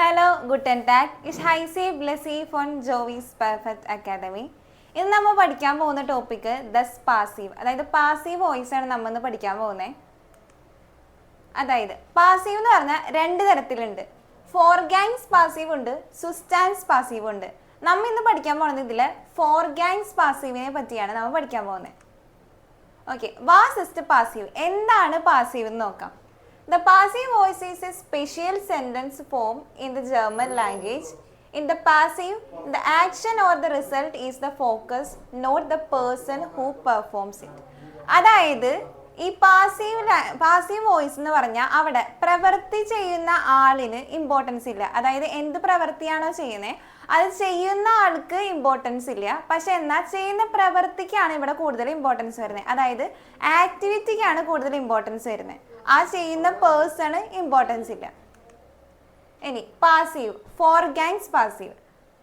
Hello ഗുഡ് ആൻഡ് ടാക് ഇസ് ഹൈ ഹൈസി ബ്ലെസി ഫോൺ ജോവീസ് പെർഫെക്റ്റ് അക്കാദമി ഇന്ന് നമ്മൾ പഠിക്കാൻ പോകുന്ന ടോപ്പിക്ക് ദസ് പാസീവ് അതായത് പാസീവ് വോയിസ് ആണ് നമ്മൾ ഇന്ന് പഠിക്കാൻ പോകുന്നത് അതായത് പാസീവ് എന്ന് പറഞ്ഞാൽ രണ്ട് തരത്തിലുണ്ട്. ഫോർഗാങ്സ് പാസീവ് ഉണ്ട് സുസ്റ്റാൻസ് പാസീവ് ഉണ്ട്. നമ്മൾ ഇന്ന് പഠിക്കാൻ പോകുന്നത് ഇതിൽ ഫോർഗാങ്സ് പാസീവിനെ പറ്റിയാണ് നമ്മൾ പഠിക്കാൻ പോകുന്നത്. ഓക്കെ വാസ് ഇസ്റ്റ് പാസീവ് എന്താണ് പാസീവ് എന്ന് നോക്കാം. The passive voice is a special sentence form in the German language in the passive the action or the result is the focus not the person who performs it അതായത് ഈ passive passive voice എന്ന് പറഞ്ഞാൽ അവിടെ പ്രവൃത്തി ചെയ്യുന്ന ആളിന് importance ഇല്ല. അതായത് എന്ത് പ്രവൃത്തിയാണോ ചെയ്യുന്നത് അത് ചെയ്യുന്ന ആൾക്ക് ഇമ്പോർട്ടൻസ് ഇല്ല. പക്ഷെ എന്നാൽ ചെയ്യുന്ന പ്രവൃത്തിക്കാണ് ഇവിടെ കൂടുതൽ ഇമ്പോർട്ടൻസ് വരുന്നത് അതായത് ആക്ടിവിറ്റിക്കാണ് കൂടുതൽ ഇമ്പോർട്ടൻസ് വരുന്നത് ആ ചെയ്യുന്ന പേഴ്സണ് ഇമ്പോർട്ടൻസ് ഇല്ല. ഇനി പാസീവ് ഫോർ ഗാങ്സ് പാസീവ്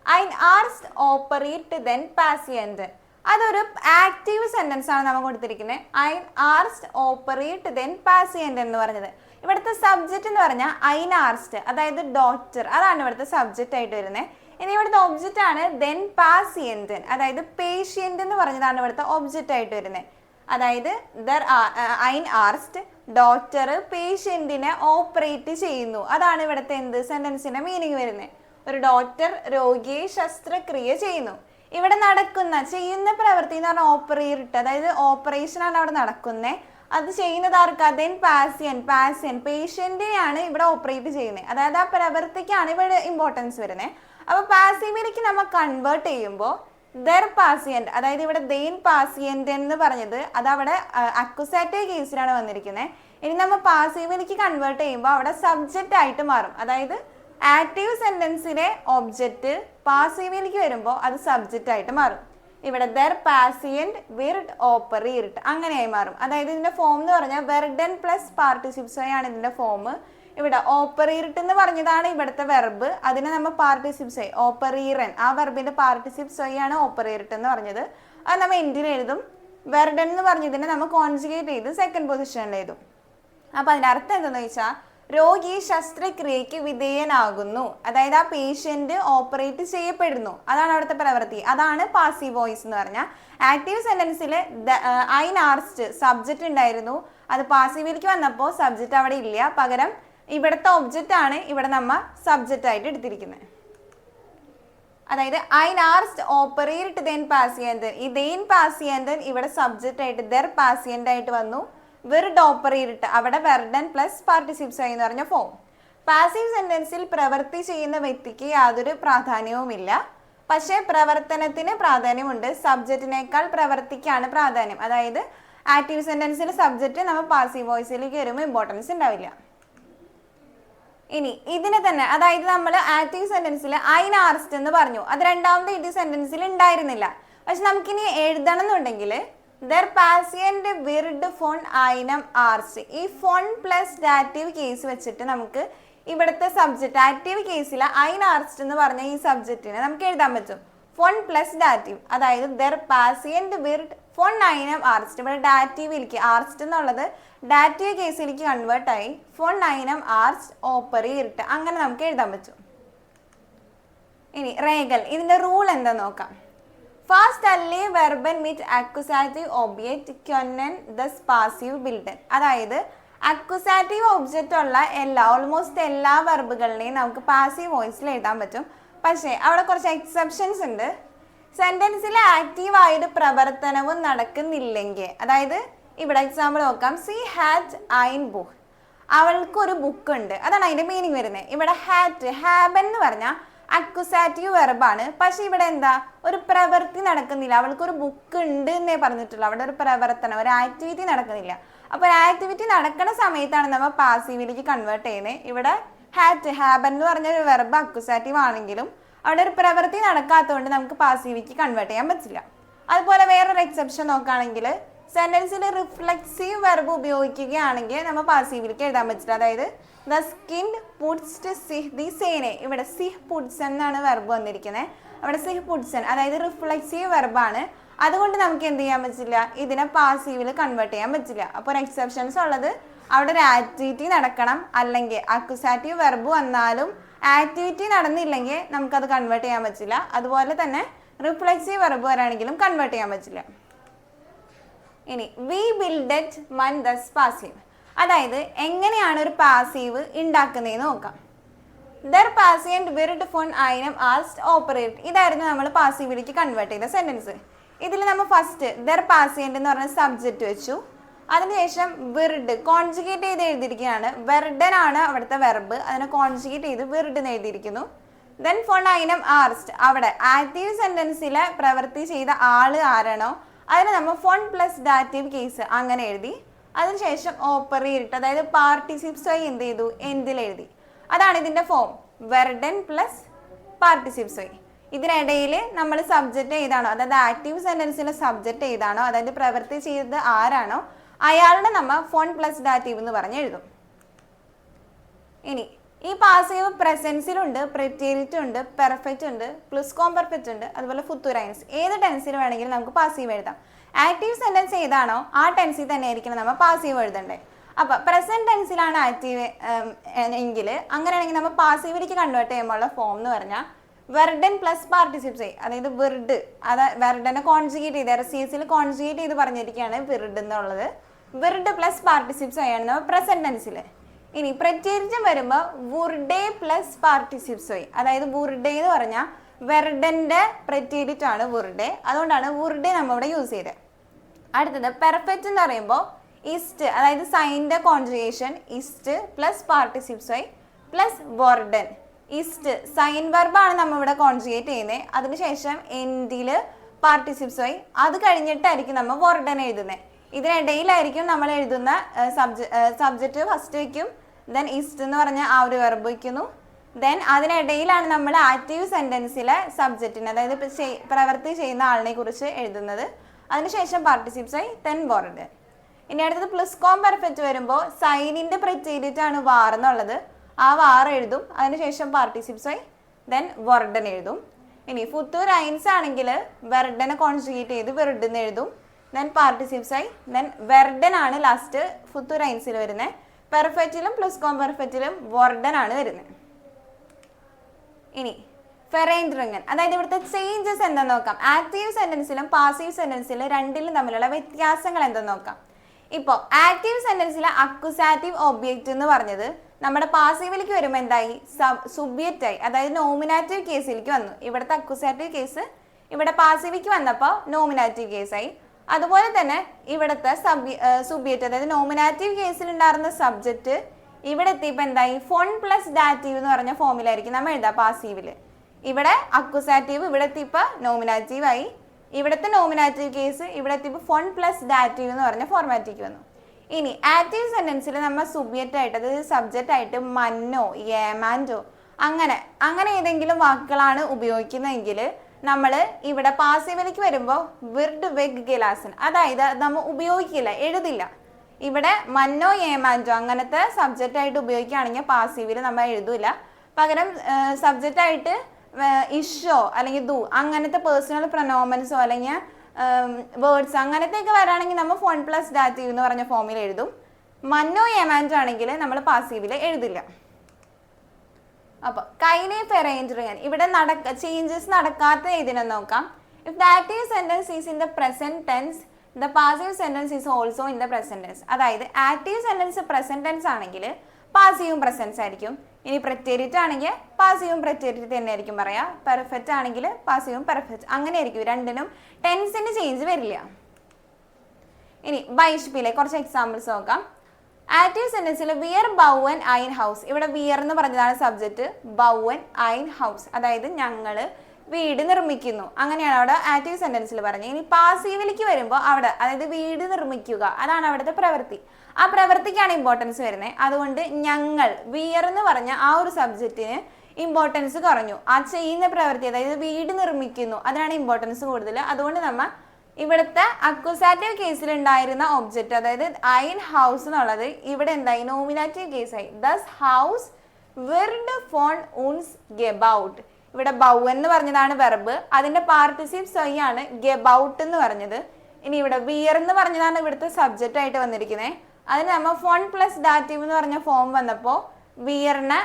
ഐ ആർസ് ഓപ്പറേറ്റ് ദെൻ പാസിയന്റ് അതൊരു ആക്റ്റീവ് സെന്റൻസ് ആണ് നമ്മൾ കൊടുത്തിരിക്കുന്നത് ഐ ആർസ് ഓപ്പറേറ്റ് ദെൻ പാസിയന്റ് എന്ന് പറഞ്ഞത്. ഇവിടുത്തെ സബ്ജക്റ്റ് എന്ന് പറഞ്ഞാൽ ഐൻ ആർസ്റ്റ് അതായത് ഡോക്ടർ അതാണ് ഇവിടുത്തെ സബ്ജക്റ്റ് ആയിട്ട് വരുന്നത് ഇനി ഇവിടുത്തെ ഒബ്ജക്റ്റ് ആണ് ദെൻ പാസിയന്റ് അതായത് പേഷ്യന്റ് എന്ന് പറഞ്ഞതാണ് ഇവിടുത്തെ ഒബ്ജക്റ്റ് ആയിട്ട് വരുന്നത് അതായത് ദർ ഐൻ ആർസ്റ്റ് ഡോക്ടർ പേഷ്യന്റിനെ ഓപ്പറേറ്റ് ചെയ്യുന്നു. അതാണ് ഇവിടുത്തെ എന്ത്? സെന്റൻസിന്റെ മീനിങ് വരുന്നത്. ഒരു ഡോക്ടർ രോഗിയെ ശസ്ത്രക്രിയ ചെയ്യുന്നു. ഇവിടെ നടക്കുന്ന ചെയ്യുന്ന പ്രവൃത്തി എന്ന് പറഞ്ഞാൽ ഓപ്പറേറ്റ് അതായത് ഓപ്പറേഷൻ ആണ് അവിടെ നടക്കുന്നത് അത് ചെയ്യുന്നത് ആർക്കാ? ദെൻ പാസ്യൻ പാസ്യൻ പേഷ്യന്റിനെയാണ് ഇവിടെ ഓപ്പറേറ്റ് ചെയ്യുന്നത് അതായത് ആ പ്രവൃത്തിക്കാണ് ഇവിടെ ഇമ്പോർട്ടൻസ് വരുന്നത് അപ്പൊ പാസീവിലേക്ക് നമ്മൾ കൺവേർട്ട് ചെയ്യുമ്പോൾ ദർ പാസിയന്റ് അതായത് ഇവിടെ ദെയിൻ പാസിയന്റ് എന്ന് പറഞ്ഞത് അത് അവിടെ അക്യുസാറ്റീവ് കേസിലാണ് വന്നിരിക്കുന്നത് ഇനി നമ്മൾ പാസീവിലേക്ക് കൺവേർട്ട് ചെയ്യുമ്പോൾ അവിടെ സബ്ജക്റ്റ് ആയിട്ട് മാറും. അതായത് ആക്റ്റീവ് സെന്റൻസിലെ ഒബ്ജക്റ്റ് പാസീവിലേക്ക് വരുമ്പോൾ അത് സബ്ജക്റ്റ് ആയിട്ട് മാറും. ഇവിടെ ദർ പാസിയന്റ് വിർഡ് ഓപ്പറേറ്റ് അങ്ങനെയായി മാറും. അതായത് ഇതിന്റെ ഫോം എന്ന് പറഞ്ഞാൽ വെർഡൻ പ്ലസ് പാർട്ടിസിപ്സ് ആണ് ഇതിന്റെ ഫോം ഇവിടെ ഓപ്പറീറിട്ട് എന്ന് പറഞ്ഞതാണ് ഇവിടുത്തെ വെർബ് അതിനെ നമ്മൾ പാർട്ടിസിപ്സ് ഓപ്പറീറൻ ആ വെർബിന്റെ പാർട്ടിസിപ്സ് ആണ് ഓപ്പറീറിട്ട് എന്ന് പറഞ്ഞത്. അത് നമ്മൾ എൻഡിൽ എഴുതും. വെർഡൻ എന്ന് പറഞ്ഞതിനെ നമ്മൾ കോൺജുഗേറ്റ് ചെയ്ത് സെക്കൻഡ് പൊസിഷനിൽ എഴുതും. അപ്പൊ അതിന്റെ അർത്ഥം എന്താണെന്ന് ചോദിച്ചാൽ രോഗി ശസ്ത്രക്രിയക്ക് വിധേയനാകുന്നു. അതായത് ആ പേഷ്യന്റ് ഓപ്പറേറ്റ് ചെയ്യപ്പെടുന്നു. അതാണ് അവിടുത്തെ പ്രവൃത്തി. അതാണ് പാസീവ് വോയിസ് എന്ന് പറഞ്ഞാൽ ആക്റ്റീവ് സെന്റൻസിൽ ഐ നാർസ്റ്റ് സബ്ജക്റ്റ് ഉണ്ടായിരുന്നു. അത് പാസീവിലേക്ക് വന്നപ്പോൾ സബ്ജക്റ്റ് അവിടെ ഇല്ല. പകരം ഇവിടുത്തെ ഒബ്ജക്റ്റ് ആണ് ഇവിടെ നമ്മൾ സബ്ജക്റ്റ് ആയിട്ട് എടുത്തിരിക്കുന്നത് അതായത് ഐ ലാസ്റ്റ് ഓപ്പറേറ്റ് ദെൻ പാസിയന്തൻ ഈ ദെൻ പാസിയന്തൻ ഇവിടെ സബ്ജക്റ്റ് ആയിട്ട് ദർ പാസിയന്റ് ആയിട്ട് വന്നു. വെർഡ് ഓപ്പറേറ്റ് അവിടെ വെർഡൻ പ്ലസ് പാർട്ടിസിപ്സ് ആയി എന്ന് പറഞ്ഞ ഫോം പാസീവ് സെന്റൻസിൽ പ്രവൃത്തി ചെയ്യുന്ന വ്യക്തിക്ക് യാതൊരു പ്രാധാന്യവുമില്ല. പക്ഷേ പ്രവർത്തനത്തിന് പ്രാധാന്യമുണ്ട്. സബ്ജക്റ്റിനേക്കാൾ പ്രവർത്തിക്കാണ് പ്രാധാന്യം. അതായത് ആക്റ്റീവ് സെന്റൻസിൽ സബ്ജക്റ്റ് നമ്മൾ പാസീവ് വോയിസിലേക്ക് വരുമ്പോൾ ഇമ്പോർട്ടൻസ് ഉണ്ടാവില്ല. ഇനി ഇതിനെ തന്നെ അതായത് നമ്മൾ ആക്റ്റീവ് സെന്റൻസിൽ ഐൻ ആർസ്റ്റ് എന്ന് പറഞ്ഞു. അത് രണ്ടാമത്തെ ഇത് സെന്റൻസിൽ ഉണ്ടായിരുന്നില്ല. പക്ഷെ നമുക്കിനി എഴുതണം എന്നുണ്ടെങ്കിൽ ദർ പാസിയന്റ് വിർഡ് ഫോൺ ഐനം ആർസ്റ്റ് ഈ ഫോൺ പ്ലസ് ഡാറ്റീവ് കേസ് വെച്ചിട്ട് നമുക്ക് ഇവിടുത്തെ സബ്ജക്റ്റ് ആക്റ്റീവ് കേസിൽ ഐൻ ആർസ്റ്റ് എന്ന് പറഞ്ഞ ഈ സബ്ജക്റ്റിനെ നമുക്ക് എഴുതാൻ പറ്റും. ഫോൺ പ്ലസ് ഡാറ്റീവ് അതായത് ദർ പാസിയന്റ് വിർഡ് ഫോൺ നൈനം ആർസ്റ്റ് ഇവിടെ ഡാറ്റീവിലേക്ക് ആർസ്റ്റ് എന്നുള്ളത് ഡാറ്റീവ് കേസിലേക്ക് കൺവേർട്ട് ആയി ഫോൺ നൈനം ആർസ്റ്റ് ഓപ്പറി ഇരിട്ട് അങ്ങനെ നമുക്ക് എഴുതാൻ പറ്റും. ഇനി റേഗൽ ഇതിന്റെ റൂൾ എന്താ നോക്കാം. ഫാസ്റ്റ് അല്ലേ വെർബൻ വിത്ത് അക്വസാറ്റീവ് ഒബ്ജക്റ്റ് ക്യൊന്നൻ ദസ് പാസീവ് ബിൽഡൻ അതായത് അക്വസാറ്റീവ് ഒബ്ജക്റ്റ് ഉള്ള എല്ലാ ഓൾമോസ്റ്റ് എല്ലാ വെർബുകളിലെയും നമുക്ക് പാസീവ് വോയിസിൽ എഴുതാൻ പറ്റും. പക്ഷേ അവിടെ കുറച്ച് എക്സെപ്ഷൻസ് ഉണ്ട്. സെന്റൻസിൽ ആക്റ്റീവായിട്ട് പ്രവർത്തനവും നടക്കുന്നില്ലെങ്കിൽ അതായത് ഇവിടെ എക്സാമ്പിൾ നോക്കാം. സി ഹാറ്റ് ഐൻ ബുക്ക് അവൾക്കൊരു ബുക്ക് ഉണ്ട്. അതാണ് അതിന്റെ മീനിങ് വരുന്നത്. ഇവിടെ ഹാറ്റ് ഹാബൻ എന്ന് പറഞ്ഞാൽ അക്വസാറ്റീവ് വെർബാണ് പക്ഷെ ഇവിടെ എന്താ? ഒരു പ്രവൃത്തി നടക്കുന്നില്ല. അവൾക്കൊരു ബുക്ക് ഉണ്ട് എന്നേ പറഞ്ഞിട്ടുള്ളൂ. അവിടെ ഒരു പ്രവർത്തനം ഒരു ആക്ടിവിറ്റി നടക്കുന്നില്ല. അപ്പോൾ ഒരു ആക്ടിവിറ്റി നടക്കുന്ന സമയത്താണ് നമ്മൾ പാസീവിലേക്ക് കൺവേർട്ട് ചെയ്യുന്നത്. ഇവിടെ ഹാറ്റ് ഹാബൻ എന്ന് പറഞ്ഞ ഒരു വെർബ് അക്യുസാറ്റീവ് ആണെങ്കിലും അവിടെ ഒരു പ്രവൃത്തി നടക്കാത്തതുകൊണ്ട് നമുക്ക് പാസീവിലേക്ക് കൺവേർട്ട് ചെയ്യാൻ പറ്റില്ല. അതുപോലെ വേറൊരു എക്സെപ്ഷൻ നോക്കുകയാണെങ്കിൽ സെന്റൻസിൽ റിഫ്ലെക്സീവ് വെർബ് ഉപയോഗിക്കുകയാണെങ്കിൽ നമ്മൾ പാസീവിലേക്ക് എഴുതാൻ പറ്റില്ല. അതായത് ദ സ്കിൻ പുഡ്സ് ടു സിഹ് ദി സേനെ ഇവിടെ സിഹ് പുഡ്സൺ എന്നാണ് വെർബ് വന്നിരിക്കുന്നത് അവിടെ സിഹ് പുഡ്സൺ അതായത് റിഫ്ലെക്സീവ് വെർബാണ് അതുകൊണ്ട് നമുക്ക് എന്ത് ചെയ്യാൻ പറ്റില്ല? ഇതിനെ പാസീവിൽ കൺവേർട്ട് ചെയ്യാൻ പറ്റില്ല. അപ്പോൾ എക്സെപ്ഷൻസ് ഉള്ളത് അവിടെ ഒരു ആക്ടിവിറ്റി നടക്കണം. അല്ലെങ്കിൽ അക്യുസാറ്റീവ് വെർബ് വന്നാലും ആക്ടിവിറ്റി നടന്നില്ലെങ്കിൽ നമുക്കത് കൺവേർട്ട് ചെയ്യാൻ പറ്റില്ല. അതുപോലെ തന്നെ റിഫ്ലക്സീവ് വെർബ് വരാണെങ്കിലും കൺവേർട്ട് ചെയ്യാൻ പറ്റില്ല. ഇനി വി ബിൽഡ് മൻ ദസ് പാസീവ് അതായത് എങ്ങനെയാണ് ഒരു പാസീവ് ഉണ്ടാക്കുന്നതെന്ന് നോക്കാം. ദർ പാസിയന്റ് വിർഡ് ഫോൺ ഐനം ആസ്റ്റ് ഓപ്പറേറ്റ് ഇതായിരുന്നു നമ്മൾ പാസീവിലേക്ക് കൺവേർട്ട് ചെയ്ത സെന്റൻസ് ഇതിൽ നമ്മൾ ഫസ്റ്റ് ദർ പാസിയന്റ് എന്ന് പറഞ്ഞ സബ്ജക്റ്റ് വെച്ചു. അതിനുശേഷം വെറുഡ് കോൺജുഗേറ്റ് ചെയ്ത് എഴുതിയിരിക്കുകയാണ്. വെർഡൻ ആണ് അവിടുത്തെ വെർബ് അതിനെ കോൺജുഗേറ്റ് ചെയ്ത് വെറുഡ് എന്ന് എഴുതിയിരിക്കുന്നു. ദെൻ ഫോൺ ഐനം ആർസ്റ്റ് അവിടെ ആക്റ്റീവ് സെന്റൻസിലെ പ്രവൃത്തി ചെയ്ത ആൾ ആരാണോ അതിന് നമ്മൾ ഫോൺ പ്ലസ് ഡാറ്റീവ് കേസ് അങ്ങനെ എഴുതി. അതിനുശേഷം ഓപ്പറേറ്റ് അതായത് പാർട്ടിസിപ്സ് വൈ എന്ത് ചെയ്തു? എന്തിൽ എഴുതി? അതാണ് ഇതിന്റെ ഫോം വെർഡൻ പ്ലസ് പാർട്ടിസിപ്സ് വൈ ഇതിനിടയിൽ നമ്മൾ സബ്ജക്റ്റ് ഏതാണോ അതായത് ആക്റ്റീവ് സെന്റൻസിലെ സബ്ജക്റ്റ് ഏതാണോ അതായത് പ്രവൃത്തി ചെയ്തത് ആരാണോ അയാളുടെ നമ്മൾ ഫോൺ പ്ലസ് ഡാറ്റീവ് എന്ന് പറഞ്ഞ് എഴുതും. ഇനി ഈ പാസീവ് പ്രസൻസിലുണ്ട് പ്രിറ്റേരിറ്റ് ഉണ്ട് പെർഫെക്റ്റ് ഉണ്ട് പ്ലസ് കോം പെർഫെക്റ്റ് ഉണ്ട് അതുപോലെ ഫുത്തുറൈൻസ് ഏത് ടെൻസിൽ വേണമെങ്കിലും നമുക്ക് പാസീവ് എഴുതാം. ആക്റ്റീവ് സെന്റൻസ് ഏതാണോ ആ ടെൻസിൽ തന്നെ ആയിരിക്കണം നമ്മൾ പാസീവ് എഴുതണ്ടേ. അപ്പൊ പ്രസന്റ് ടെൻസിലാണ് ആക്റ്റീവ് എങ്കിൽ അങ്ങനെയാണെങ്കിൽ നമ്മൾ പാസീവിലേക്ക് കൺവേർട്ട് ചെയ്യുമ്പോൾ ഫോം എന്ന് പറഞ്ഞാൽ വെർഡൻ പ്ലസ് പാർട്ടിസിപ്സ് അതായത് വെർഡ് അതായത് വെർഡനെ കോൺജുഗേറ്റ് ചെയ്ത് എസ് സി എസിൽ കോൺജുഗേറ്റ് ചെയ്ത് പറഞ്ഞിരിക്കുകയാണ് വെർഡ് എന്നുള്ളത്. വിർഡ് പ്ലസ് പാർട്ടിസിപ്സ് ആയിരുന്നു നമ്മൾ പ്രസന്റ് ടെൻസിൽ ഇനി പ്രത്യേകിച്ചും വരുമ്പോൾ വുർഡേ പ്ലസ് പാർട്ടിസിപ്സ് അതായത് വുർഡേ എന്ന് പറഞ്ഞാൽ പ്രത്യേകിറ്റ് ആണ് വുർഡേ അതുകൊണ്ടാണ് വുർഡേ നമ്മളിവിടെ യൂസ് ചെയ്തത് അടുത്തത് പെർഫെക്റ്റ് എന്ന് പറയുമ്പോൾ ഇസ്റ്റ് അതായത് സൈന്റെ കോൺജുഗേഷൻ ഇസ്റ്റ് പ്ലസ് പാർട്ടിസിപ്സ് പ്ലസ് വർഡൻ ഇസ്റ്റ് സൈൻ വെർബാണ് നമ്മൾ ഇവിടെ കോൺജുഗേറ്റ് ചെയ്യുന്നത് അതിനുശേഷം എൻഡിൽ പാർട്ടിസിപ്സ് ആയി. അത് കഴിഞ്ഞിട്ടായിരിക്കും നമ്മൾ വർഡൻ എഴുതുന്നത് ഇതിനിടയിലായിരിക്കും നമ്മൾ എഴുതുന്ന സബ്ജക്റ്റ് ഫസ്റ്റ് വയ്ക്കും ദെൻ ഇസ്റ്റ് എന്ന് പറഞ്ഞ ആ ഒരു വെർബ് വയ്ക്കുന്നു. ദെൻ അതിനിടയിലാണ് നമ്മൾ ആക്റ്റീവ് സെന്റൻസിലെ സബ്ജക്റ്റിന് അതായത് പ്രവൃത്തി ചെയ്യുന്ന ആളിനെ കുറിച്ച് എഴുതുന്നത്. അതിനുശേഷം പാർട്ടിസിപ്സ് ആയി തെൻ ബോർഡ് ഇനി അടുത്തത് പ്ലസ് കോം പെർഫെക്റ്റ് വരുമ്പോൾ സൈനിന്റെ പ്രത്യേകിച്ച് ആണ് വാർ എന്നുള്ളത്. ആ വാർ എഴുതും. അതിനുശേഷം പാർട്ടിസിപ്സ് ആയി ദെൻ വർഡൻ എഴുതും. ഇനി ഫുത്തൂർ ഐൻസ് ആണെങ്കിൽ വെർഡനെ കോൺജുഗേറ്റ് ചെയ്ത് വെർഡെന്ന് എഴുതും. ദെൻ പാർട്ടിസിപ്സ് ആയി. ദെൻ വെർഡൻ ആണ് ലാസ്റ്റ് ഫുത്തു റൈൻസിൽ വരുന്നത് പെർഫെക്റ്റിലും പ്ലസ് കോം പെർഫെക്റ്റിലും വർഡൻ ആണ് വരുന്നത് ഇനി ഫെറൈൻഡ്രിങ്ങൻ അതായത് ഇവിടുത്തെ ചേഞ്ചസ് എന്താ നോക്കാം? ആക്റ്റീവ് സെന്റൻസിലും പാസീവ് സെന്റൻസിലും രണ്ടിലും തമ്മിലുള്ള വ്യത്യാസങ്ങൾ എന്താ നോക്കാം? ഇപ്പോൾ ആക്റ്റീവ് സെന്റൻസിലെ അക്കുസാറ്റീവ് ഒബ്ജക്റ്റ് എന്ന് പറഞ്ഞത് നമ്മുടെ പാസീവിലേക്ക് വരുമ്പോൾ എന്തായി? സുബ്ജക്റ്റ് ആയി. അതായത് നോമിനാറ്റീവ് കേസിലേക്ക് വന്നു. ഇവിടുത്തെ അക്കുസാറ്റീവ് കേസ് ഇവിടെ പാസീവിക്ക് വന്നപ്പോൾ നോമിനാറ്റീവ് കേസായി അതുപോലെ തന്നെ ഇവിടുത്തെ സബ് സുബ്ജക്റ്റ് അതായത് നോമിനാറ്റീവ് കേസിൽ ഉണ്ടായിരുന്ന സബ്ജക്റ്റ് ഇവിടെ എത്തിയപ്പോൾ എന്തായി? ഫോൺ പ്ലസ് ഡാറ്റീവ് എന്ന് പറഞ്ഞ ഫോമിലായിരിക്കും നമ്മൾ എഴുതാം പാസീവിൽ ഇവിടെ അക്കുസാറ്റീവ് ഇവിടെ എത്തിയപ്പോൾ നോമിനാറ്റീവ് ആയി. ഇവിടുത്തെ നോമിനാറ്റീവ് കേസ് ഇവിടെ എത്തിയപ്പോൾ ഫോൺ പ്ലസ് ഡാറ്റീവ് എന്ന് പറഞ്ഞ ഫോർമാറ്റിക്ക് വന്നു. ഇനി ആക്റ്റീവ് സെന്റൻസിൽ നമ്മൾ സുബ്ജക്റ്റ് ആയിട്ട് അതായത് സബ്ജക്റ്റ് ആയിട്ട് മന്നോ ഏമാൻഡോ അങ്ങനെ അങ്ങനെ ഏതെങ്കിലും വാക്കുകളാണ് ഉപയോഗിക്കുന്നതെങ്കിൽ നമ്മൾ ഇവിടെ പാസീവിലേക്ക് വരുമ്പോൾ വിർഡ് വെഗ് ഗിലാസൻ അതായത് നമ്മൾ ഉപയോഗിക്കില്ല എഴുതില്ല. ഇവിടെ മന്നോ ഏമാൻജോ അങ്ങനത്തെ സബ്ജക്റ്റ് ആയിട്ട് ഉപയോഗിക്കുകയാണെങ്കിൽ പാസീവിൽ നമ്മൾ എഴുതൂല. പകരം സബ്ജക്റ്റ് ആയിട്ട് ഇഷോ അല്ലെങ്കിൽ ദു അങ്ങനത്തെ പേഴ്സണൽ പ്രൊനോമൻസോ അല്ലെങ്കിൽ വേർഡ്സ് അങ്ങനത്തെയൊക്കെ വരാണെങ്കിൽ നമ്മൾ ഫോൺ പ്ലസ് ഡാറ്റീവ് എന്ന് പറഞ്ഞ ഫോമിൽ എഴുതും. മന്നോ ഏമാൻജോ ആണെങ്കിൽ നമ്മൾ പാസീവിൽ എഴുതില്ല. അപ്പൊ കൈനേഫ് അറേഞ്ച് ചെയ്യാൻ. ഇവിടെ നടക്ക ചേഞ്ചസ് നടക്കാത്ത ഇതിനെ നോക്കാം? If the active sentence is in the present tense the passive sentence is also in the present tense അതായത് ആക്റ്റീവ് സെന്റൻസ് പ്രസന്റ് ടെൻസ് ആണെങ്കിൽ പാസീവും പ്രസൻസ് ആയിരിക്കും. ഇനി പ്രത്യേകിറ്റ് ആണെങ്കിൽ പാസീവും പ്രത്യേകിറ്റ് തന്നെ ആയിരിക്കും പറയാ. പെർഫെക്റ്റ് ആണെങ്കിൽ പാസീവും പെർഫെക്റ്റ് അങ്ങനെ ആയിരിക്കും. രണ്ടിനും ടെൻസിന് ചേഞ്ച് വരില്ല. ഇനി ബൈഷ്പിലെ കുറച്ച് എക്സാമ്പിൾസ് നോക്കാം. ആക്റ്റീവ് സെന്റൻസിൽ വിയർ ബൗവൻ ഐൻ ഹൗസ്. ഇവിടെ വിയർ എന്ന് പറഞ്ഞതാണ് സബ്ജക്റ്റ് ബൗവൻ ഐൻ ഹൗസ്. അതായത് ഞങ്ങൾ വീട് നിർമ്മിക്കുന്നു. അങ്ങനെയാണ് അവിടെ ആക്റ്റീവ് സെന്റൻസിൽ പറഞ്ഞത്. ഇനി പാസീവിലേക്ക് വരുമ്പോൾ അവിടെ അതായത് വീട് നിർമ്മിക്കുക. അതാണ് അവിടുത്തെ പ്രവൃത്തി. ആ പ്രവൃത്തിക്കാണ് ഇമ്പോർട്ടൻസ് വരുന്നത് അതുകൊണ്ട് ഞങ്ങൾ വിയർ എന്ന് പറഞ്ഞ ആ ഒരു സബ്ജക്റ്റിന് ഇമ്പോർട്ടൻസ് കുറഞ്ഞു. ആ ചെയ്യുന്ന പ്രവൃത്തി അതായത് വീട് നിർമ്മിക്കുന്നു അതിനാണ് ഇമ്പോർട്ടൻസ് കൂടുതൽ അതുകൊണ്ട് നമ്മൾ ഇവിടുത്തെ അക്വസാറ്റീവ് കേസിൽ ഉണ്ടായിരുന്ന ഒബ്ജക്റ്റ് അതായത് ഐൻ ഹൗസ് എന്നുള്ളത് ഇവിടെ എന്തായി? നോമിനാറ്റീവ് കേസായി ദസ് ഹൗസ് വെർഡ് ഫോൺ ഉൺസ് ഗെബൌട്ട് ഇവിടെ ബൗ എന്ന് പറഞ്ഞതാണ് വെർബ് അതിന്റെ പാർട്ടിസിപ്പ് സൈ ആണ് ഗെബൌട്ട് എന്ന് പറഞ്ഞത്. ഇനി ഇവിടെ വിയർ എന്ന് പറഞ്ഞതാണ് ഇവിടുത്തെ സബ്ജക്റ്റ് ആയിട്ട് വന്നിരിക്കുന്നത് അതിന് നമ്മൾ ഫോൺ പ്ലസ് ഡാറ്റീവ് എന്ന് പറഞ്ഞ ഫോം വന്നപ്പോൾ വിയറിനെ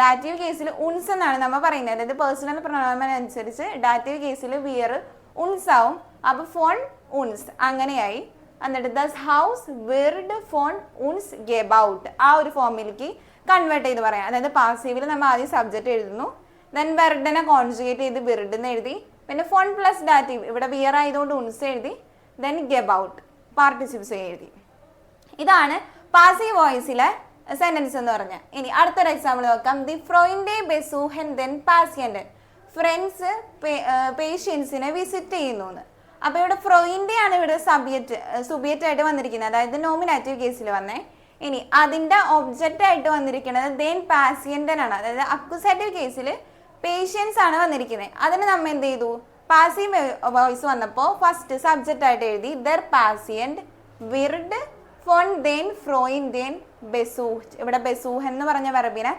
ഡാറ്റീവ് കേസിൽ ഉൺസ് എന്നാണ് നമ്മൾ പറയുന്നത് അതായത് പേഴ്സണൽ പ്രൊണോമൻ അനുസരിച്ച് ഡാറ്റീവ് കേസിൽ വിയർ ഉൺസ് ആവും. അപ്പോൾ ഫോൺ ഉൺസ് അങ്ങനെയായി. എന്നിട്ട് ദസ് ഹൗസ് വെർഡ് ഫോൺ ഉൺസ് ഗെബൌട്ട് ആ ഒരു ഫോമിലേക്ക് കൺവേർട്ട് ചെയ്ത് പറയാം. അതായത് പാസീവിൽ നമ്മൾ ആദ്യം സബ്ജക്റ്റ് എഴുതുന്നു. ദെൻ വെർഡിനെ കോൺജുഗേറ്റ് ചെയ്ത് വെർഡ് എന്ന് എഴുതി. പിന്നെ ഫോൺ പ്ലസ് ഡാറ്റീവ് ഇവിടെ വിയർ ആയതുകൊണ്ട് ഉൺസ് എഴുതി. ദെൻ ഗെബൌട്ട് പാർട്ടിസിപ്സ് എഴുതി. ഇതാണ് പാസീവ് വോയിസിലെ സെന്റൻസ് എന്ന് പറഞ്ഞ. ഇനി അടുത്തൊരു എക്സാമ്പിൾ നോക്കാം. ദി ഫ്രോയിന്റെ ബെസൂഹൻ ദെൻ പാസിയന്റ് ഫ്രണ്ട്സ് പേഷ്യൻസിനെ വിസിറ്റ് ചെയ്യുന്നു അപ്പോൾ ഇവിടെ ഫ്രോയിന്റെ ആണ് ഇവിടെ സബ്ജക്റ്റ് സുബിയറ്റ് ആയിട്ട് വന്നിരിക്കുന്നത്. അതായത് നോമിനാറ്റീവ് കേസിൽ വന്നേ. ഇനി അതിന്റെ ഒബ്ജക്റ്റ് ആയിട്ട് വന്നിരിക്കുന്നത് ദെൻ പാസിയന്റനാണ് അതായത് അക്യൂസേറ്റീവ് കേസിൽ പേഷ്യൻസ് ആണ് വന്നിരിക്കുന്നത്. അതിന് നമ്മൾ എന്ത് ചെയ്തു? പാസീവ് വോയിസ് വന്നപ്പോൾ ഫസ്റ്റ് സബ്ജക്റ്റ് ആയിട്ട് എഴുതി ദർ പാസിയന്റ് വിർഡ് ഫോൺ ദെൻ ഫ്രോയിൻ ദെൻ ബെസൂഹ് ഇവിടെ ബെസൂഹ് എന്ന് പറഞ്ഞ വെറബിനെ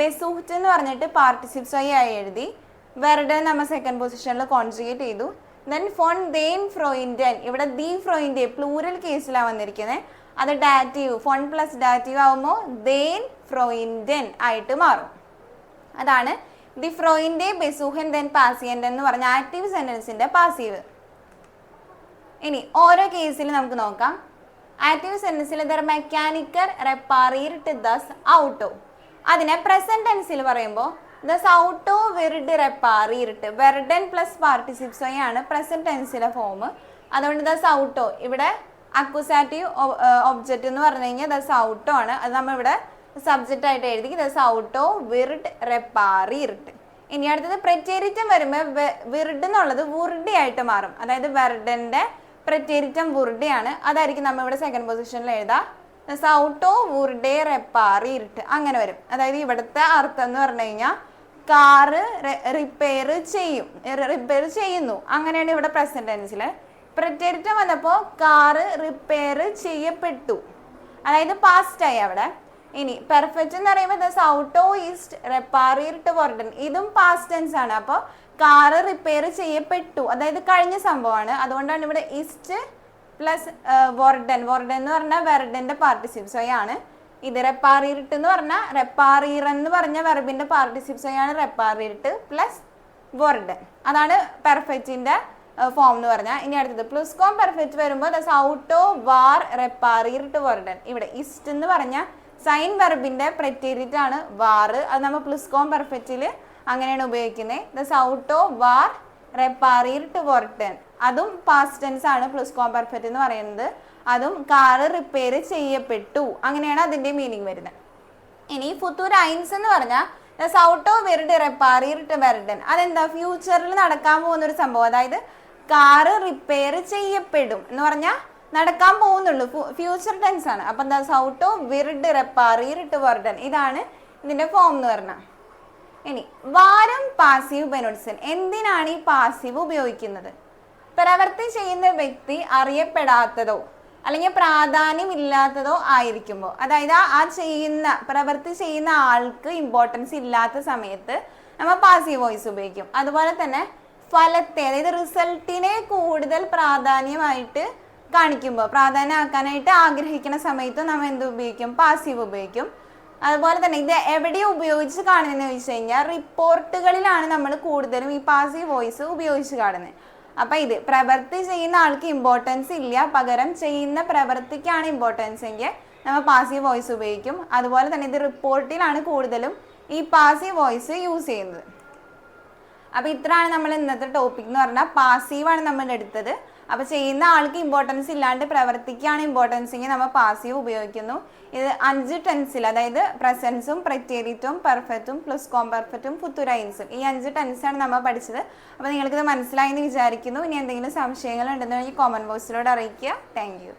ബെസൂഹ്റ്റ് എന്ന് പറഞ്ഞിട്ട് പാർട്ടിസിപ്സ് ആയി എഴുതി വെറുതെ നമ്മൾ സെക്കൻഡ് പൊസിഷനിൽ കോൺജുഗേറ്റ് ചെയ്തു. ദെൻ ഫോൺ ദെൻ ഫ്രോയിന്റെ ഇവിടെ ദി ഫ്രോയിന്റെ പ്ലൂറൽ കേസിലാണ് വന്നിരിക്കുന്നത് അത് ഡാറ്റീവ് ഫോൺ പ്ലസ് ഡാറ്റീവ് ആവുമ്പോൾ ദേൻ ഫ്രോയിന്റെ ആയിട്ട് മാറും. അതാണ് ദി ഫ്രോയിന്റെ ബെസൂഹൻ ദെൻ പാസിയന്റ് എന്ന് പറഞ്ഞ ആക്റ്റീവ് സെന്റൻസിന്റെ പാസീവ്. ഇനി ഓരോ കേസിൽ നമുക്ക് നോക്കാം. ആക്റ്റീവ് സെന്റൻസിൽ ദർ മെക്കാനിക്കർ റെപ്പാറിയിട്ട് ദസ് ഔട്ടോ അതിനെ പ്രസന്റൻസിൽ പറയുമ്പോൾ ദസ് ഔട്ടോ വെറിഡ് റെപ്പാറിയിട്ട് വെർഡൻ പ്ലസ് പാർട്ടിസിപ്സ് ആണ് പ്രസന്റ് ടെൻസിലെ ഫോം അതുകൊണ്ട് ദസ് ഔട്ടോ ഇവിടെ അക്വസാറ്റീവ് ഒബ്ജക്റ്റ് എന്ന് പറഞ്ഞു കഴിഞ്ഞാൽ ദസ് ഔട്ടോ ആണ്. അത് നമ്മൾ ഇവിടെ സബ്ജക്റ്റ് ആയിട്ട് എഴുതി ദസ് ഔട്ടോ വിർഡ് റെപ്പാറിയിട്ട് ഇനി അടുത്തത് പ്രറ്റേരിറ്റം വരുമ്പോൾ വിർഡ് എന്നുള്ളത് വുർഡി ആയിട്ട് മാറും. അതായത് വെർഡന്റെ വുർഡി ആണ്. അതായിരിക്കും നമ്മൾ ഇവിടെ സെക്കൻഡ് പൊസിഷനിൽ എഴുതാം. സൗട്ടോ വുർഡേ റെപ്പാറിയിട്ട് അങ്ങനെ വരും. അതായത് ഇവിടുത്തെ അർത്ഥം എന്ന് പറഞ്ഞു കഴിഞ്ഞാൽ കാറ് റിപ്പയർ ചെയ്യും. റിപ്പയർ ചെയ്യുന്നു. അങ്ങനെയാണ് ഇവിടെ പ്രസന്റ് ടെൻസിൽ പ്രറ്റേരിറ്റം വന്നപ്പോൾ കാറ് റിപ്പയർ ചെയ്യപ്പെട്ടു. അതായത് പാസ്റ്റ് ആയി അവിടെ. ഇനി പെർഫെക്റ്റ് എന്ന് പറയുമ്പോൾ സൗട്ടോ ഈസ്റ്റ് റെപ്പാറിയിട്ട് വർഡൻ ഇതും പാസ്റ്റ് ടെൻസ് ആണ്. അപ്പോൾ കാറ് റിപ്പയർ ചെയ്യപ്പെട്ടു. അതായത് കഴിഞ്ഞ സംഭവമാണ്. അതുകൊണ്ടാണ് ഇവിടെ ഈസ്റ്റ് പ്ലസ് വോർഡൻ വോർഡൻ എന്ന് പറഞ്ഞാൽ വെർഡന്റെ പാർട്ടിസിപ്സ് ആണ്. ഇത് റെപ്പാറിയിട്ട് എന്ന് പറഞ്ഞാൽ റെപ്പാറീർ എന്ന് പറഞ്ഞ വെർബിന്റെ പാർട്ടിസിപ്സ് ആണ് റെപ്പാറിയിട്ട് പ്ലസ് വെർഡ് അതാണ് പെർഫെക്റ്റിന്റെ ഫോം എന്ന് പറഞ്ഞാൽ ഇനി അടുത്തത് പ്ലസ് കോം പെർഫെക്റ്റ് വരുമ്പോൾ ദസ് ഔട്ടോ വാർ റെപ്പാറിയിട്ട് വെർഡൻ ഇവിടെ ഇസ്റ്റ് എന്ന് പറഞ്ഞാൽ സൈൻ വെർബിന്റെ പ്രറ്റേരിറ്റ് ആണ് വാർ അത് നമ്മൾ പ്ലസ് കോം പെർഫെക്റ്റിൽ അങ്ങനെയാണ് ഉപയോഗിക്കുന്നത് ദസ് ഔട്ടോ വാർ റെപ്പാറിയിട്ട് വോർട്ടൻ അതും പാസ്റ്റ് ടെൻസ് ആണ് പ്ലസ് കോം പെർഫെക്റ്റ് എന്ന് പറയുന്നത്. അതും കാറ് റിപ്പയർ ചെയ്യപ്പെട്ടു. അങ്ങനെയാണ് അതിന്റെ മീനിങ് വരുന്നത്. ഇനി ഫുത്തൂർ ഐൻസ് എന്ന് പറഞ്ഞാൽ സൗട്ടോ വെറുഡ് റെപ്പാറിയിട്ട് വെർഡൻ അതെന്താ? ഫ്യൂച്ചറിൽ നടക്കാൻ പോകുന്ന ഒരു സംഭവം. അതായത് കാറ് റിപ്പയർ ചെയ്യപ്പെടും എന്ന് പറഞ്ഞാൽ നടക്കാൻ പോകുന്നുള്ളൂ. ഫ്യൂച്ചർ ടെൻസ് ആണ്. അപ്പം എന്താ? സൗട്ടോ വിർഡ് റെപ്പാറിയിട്ട് വെർഡൻ ഇതാണ് ഇതിന്റെ ഫോം എന്ന് പറഞ്ഞാൽ ഇനി വാരം പാസീവ് ബെനോട്സൻ എന്തിനാണ് ഈ പാസീവ് ഉപയോഗിക്കുന്നത്? പ്രവർത്തി ചെയ്യുന്ന വ്യക്തി അറിയപ്പെടാത്തതോ? അല്ലെങ്കിൽ പ്രാധാന്യം ഇല്ലാത്തതോ ആയിരിക്കുമ്പോൾ. അതായത് ആ- ചെയ്യുന്ന പ്രവൃത്തി ചെയ്യുന്ന ആൾക്ക് ഇമ്പോർട്ടൻസ് ഇല്ലാത്ത സമയത്ത് നമ്മൾ പാസീവ് വോയിസ് ഉപയോഗിക്കും. അതുപോലെ തന്നെ ഫലത്തെ അതായത് റിസൾട്ടിനെ കൂടുതൽ പ്രാധാന്യമായിട്ട് കാണിക്കുമ്പോൾ പ്രാധാന്യമാക്കാനായിട്ട് ആഗ്രഹിക്കുന്ന സമയത്ത് നമ്മൾ എന്ത് ഉപയോഗിക്കും? പാസീവ് ഉപയോഗിക്കും. അതുപോലെ തന്നെ ഇത് എവിടെ ഉപയോഗിച്ച് കാണുന്നതെന്ന് ചോദിച്ചു കഴിഞ്ഞാൽ റിപ്പോർട്ടുകളിലാണ് നമ്മൾ കൂടുതലും ഈ പാസീവ് വോയിസ് ഉപയോഗിച്ച് കാണുന്നത്. അപ്പൊ ഇത് പ്രവൃത്തി ചെയ്യുന്ന ആൾക്ക് ഇമ്പോർട്ടൻസ് ഇല്ല. പകരം ചെയ്യുന്ന പ്രവൃത്തിക്കാണ് ഇമ്പോർട്ടൻസ് എങ്കിൽ നമ്മൾ പാസീവ് വോയിസ് ഉപയോഗിക്കും. അതുപോലെ തന്നെ ഇത് റിപ്പോർട്ടിലാണ് കൂടുതലും ഈ പാസീവ് വോയിസ് യൂസ് ചെയ്യുന്നത്. അപ്പൊ ഇത്രയാണ് നമ്മൾ ഇന്നത്തെ ടോപ്പിക് എന്ന് പറഞ്ഞാൽ പാസീവാണ് നമ്മൾ എടുത്തത്. അപ്പൊ ചെയ്യുന്ന ആൾക്ക് ഇമ്പോർട്ടൻസ് ഇല്ലാണ്ട് പ്രവർത്തിക്കാണ് ഇമ്പോർട്ടൻസ് എങ്കിൽ നമ്മൾ പാസീവ് ഉപയോഗിക്കുന്നു. ഇത് അഞ്ച് ടെൻസിൽ അതായത് പ്രസൻസും പ്രത്യേരിറ്റും പെർഫെക്റ്റും പ്ലസ് കോം പെർഫെക്റ്റും ഫുത്തുറൈൻസും ഈ അഞ്ച് ടെൻസാണ് നമ്മൾ പഠിച്ചത്. അപ്പോൾ നിങ്ങൾക്കിത് മനസ്സിലായി എന്ന് വിചാരിക്കുന്നു. ഇനി എന്തെങ്കിലും സംശയങ്ങൾ ഉണ്ടെന്നുണ്ടെങ്കിൽ കോമൺ ബോക്സിലൂടെ അറിയിക്കുക. താങ്ക്